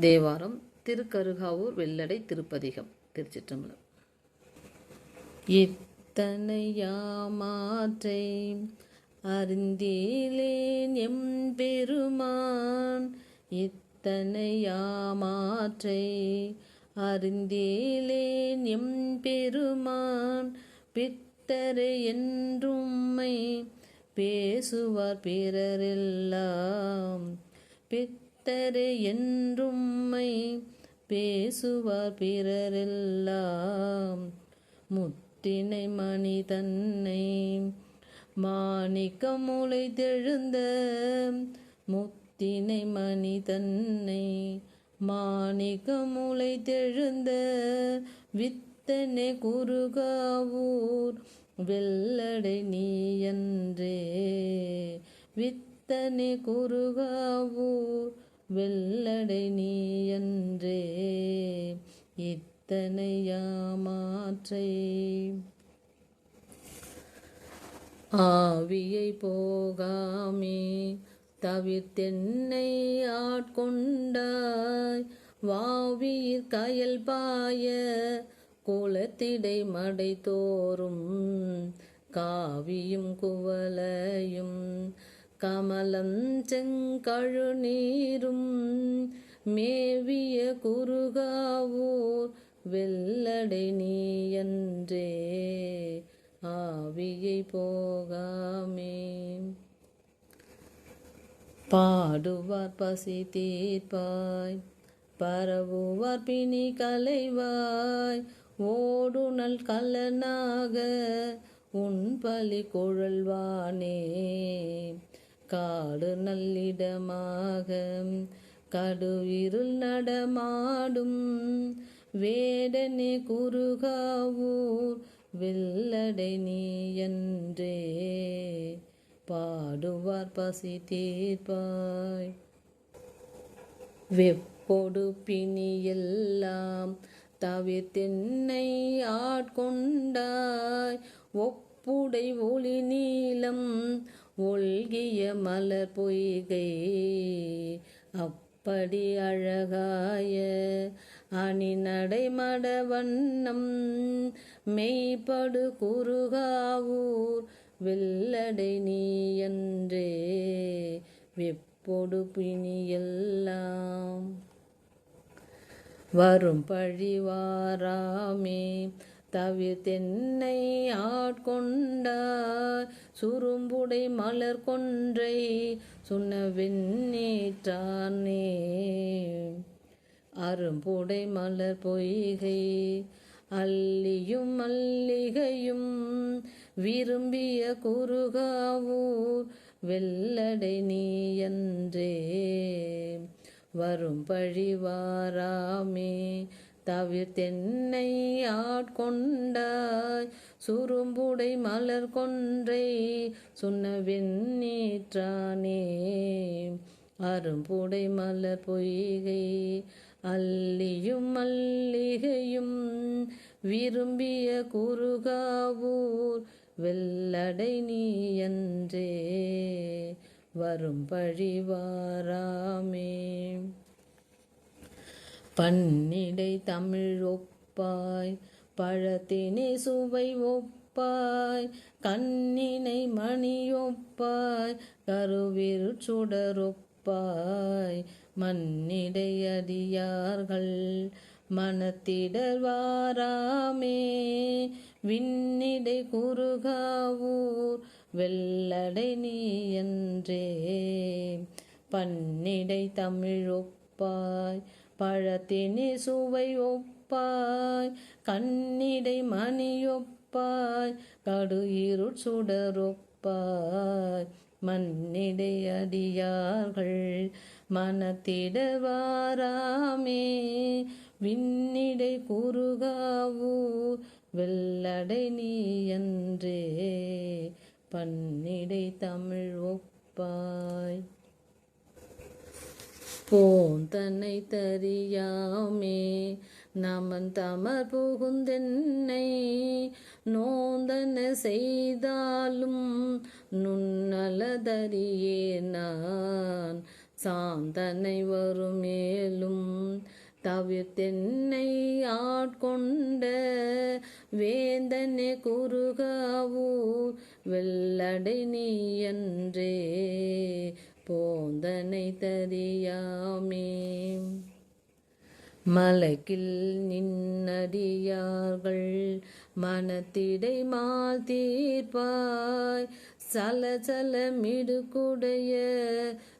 தேவாரம் திருக்கருகாவூர் வெள்ளடை திருப்பதிகம் திருச்சிற்றம்பலம். இத்தனை யாமாற்றை எம் எம்பெருமான் இத்தனை அறிந்தீலேன் எம் எம்பெருமான் பித்தரை என்றும்மை பேசுவார் பிறரெல்லாம். பித்தரை என்றும்மை பேசுவார் பிறரெல்லாம். முத்தினை மணி தன்னை மாணிக்கம் முளை தெழுந்த முத்தினை மணி தன்னை மாணிக்க முளை தெழுந்த வித்தனை குறுகாவூர். வெள்ளடை நீயன்றே வித்தனை குறுகாவூர். வெள்ளடை நீயன்றே இத்தனை யாமாற்றை ஆவியை போகாமே தவிர்த்தென்னை ஆட்கொண்டாய். வாவியிற் கயல் பாய குளத்திடை மடை தோறும் காவியும் குவலையும் கமலம் செங்கழு மேவிய குறுகாவூர் வெள்ளடை நீயன்றே ஆவியை போகாமே. பாடுவார் பசி தீர்ப்பாய் பரவுவார் பிணி கலைவாய் ஓடுநல் கலனாக உன் பலி குழல்வானே. காடு நல்லிடமாக கடுவிருள் நடமாடும் வேடனே குறுகாவூர் வெள்ளடை நீயன்றே பாடுவார் பசி தீர்ப்பாய். வெப்பொடு பிணியெல்லாம் தவிர்த்தென்னை ஆட்கொண்டாய் ஒப்புடை ஒளி நீளம் ஒல்கிய மலர் பொய்கை அப்படி அழகாய அணி நடைமட வண்ணம் மெய்ப்படு குறுகாவூர் வெள்ளடை நீ என்றே வெப்பொடு பிணியெல்லாம். வரும் பழிவாராமே தவிர்த்தென்னை ஆட்கொண்டார். சுரும்புடை மலர் கொன்றை சொன்ன வெண்ணேற்றானே அரும்புடை மலர் பொய்கை அல்லியும் மல்லிகையும் விரும்பிய குறுகாவூர் வெள்ளடை நீயன்றே. வரும் பழிவாராமே தவிர்த்தென்னை ஆட்கொண்டாய் சுரும்புடை மலர் கொன்றை சொன்ன வெண்ணீற்றானே அரும்புடை மலர் பொய்கை அல்லியும் மல்லிகையும் விரும்பிய குறுகாவூர் வெள்ளடை நீயன்றே. வரும் பழிவாராமே பன்னிடை தமிழ் ஒப்பாய் பழத்தினை சுவை ஒப்பாய் கண்ணினை மணி ஒப்பாய் கருவிரு சுடரொப்பாய் மண்ணிடை அடியார்கள் மனத்திடர் விண்ணிடை குறுகாவூர் வெள்ளடை நீ என்றே. பன்னிடை தமிழ் ஒப்பாய் பழத்தினி சுவை ஒப்பாய் கண்ணிடை மணியொப்பாய் கடு இருள் சுடரொப்பாய் மண்ணிடை அடியார்கள் மனத்திடவாராமே விண்ணிடை குறுகாவூர் வெள்ளடை நீயன்றே பன்னிடை தமிழ் ஒப்பாய். போம் தன்னை தறியாமே நமன் தமர் புகுந்தென்னை நோந்தன செய்தாலும் நுண்ணலதறியே நான். சாந்தனை வருமேலும் தவிர்த்தென்னை ஆட்கொண்ட வேந்தனே குறுகாவூர் வெள்ளடை நீ என்றே போந்தனை தறியாமே மலகில் நின்னடியார்கள் மனத்திடை மால் தீர்ப்பாய். மிடுக்குடைய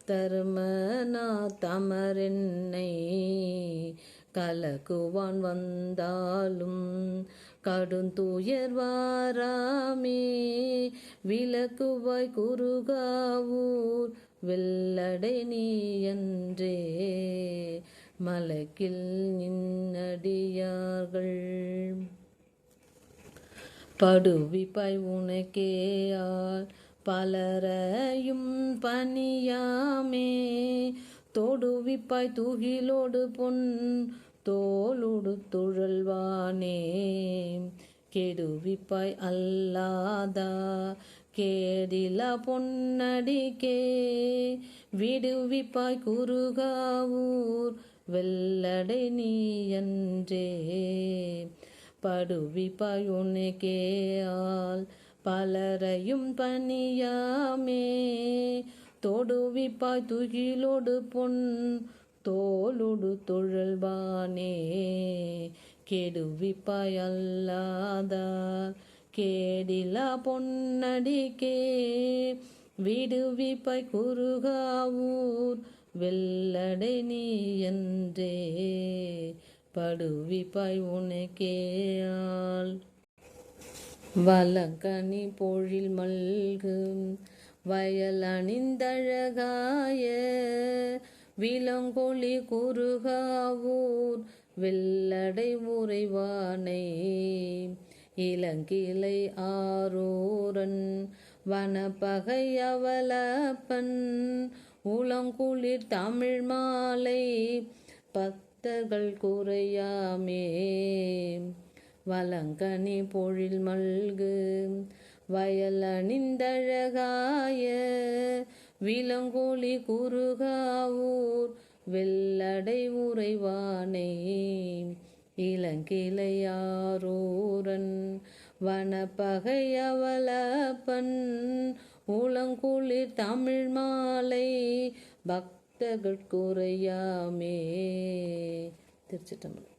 தருமனா தமரென்னை. கலக்குவான் வந்தாலும் கடுந்துயர் வாராமே. விளக்குவாய் குருகாவூர் வெள்ளடை நீ என்றே மலக்கில் நின்னடியார்கள். படுவிப்பாய் உனக்கேயால் பலரையும் பணியாமே. தொடுவிப்பாய் துகிலோடு பொன் தோளுடு துழல்வானே. கெடுவிப்பாய் அல்லாதா? கேடில பொன்னடிக்கே. விடுவிப்பாய் குறுகாவூர் வெள்ளடை நீ என்றே படுவிப்பாய் உனக்கே ஆள் பலரையும் பணியாமே. தொடுவிப்பாய் துகிலோடு பொன் தோளுடு தொழல்வானே. கெடுவிப்பாயல்லாதார் கேடிலா பொன்னடிக்கே விடுவிப்பாய் குறுகாவூர் வெள்ளடை நீ என்றே. படுவிப்பாய் உனக்கேயாள் வலங்கனி பொழில் மல்கு வயல் அணிந்தழகாய விலங்கொழி குறுகாவூர் வெள்ளடை உறைவானை இளங்கிளை ஆரூரன் வனப்பகையவலப்பன் உளங்குளிர் தமிழ் மாலை பக்தர்கள் குறையாமே. வலங்கனி பொழில் மல்கு வயல் அணிந்தழகாய விலங்கோலி குறுகாவூர் வெள்ளடை உறைவானே இளங்கிளையாரோரன் வனப்பகையவலப்பன் உளங்குளிர் தமிழ் மாலை பக்தர்கள் குறையாமே. திருச்சிட்டம்பலம்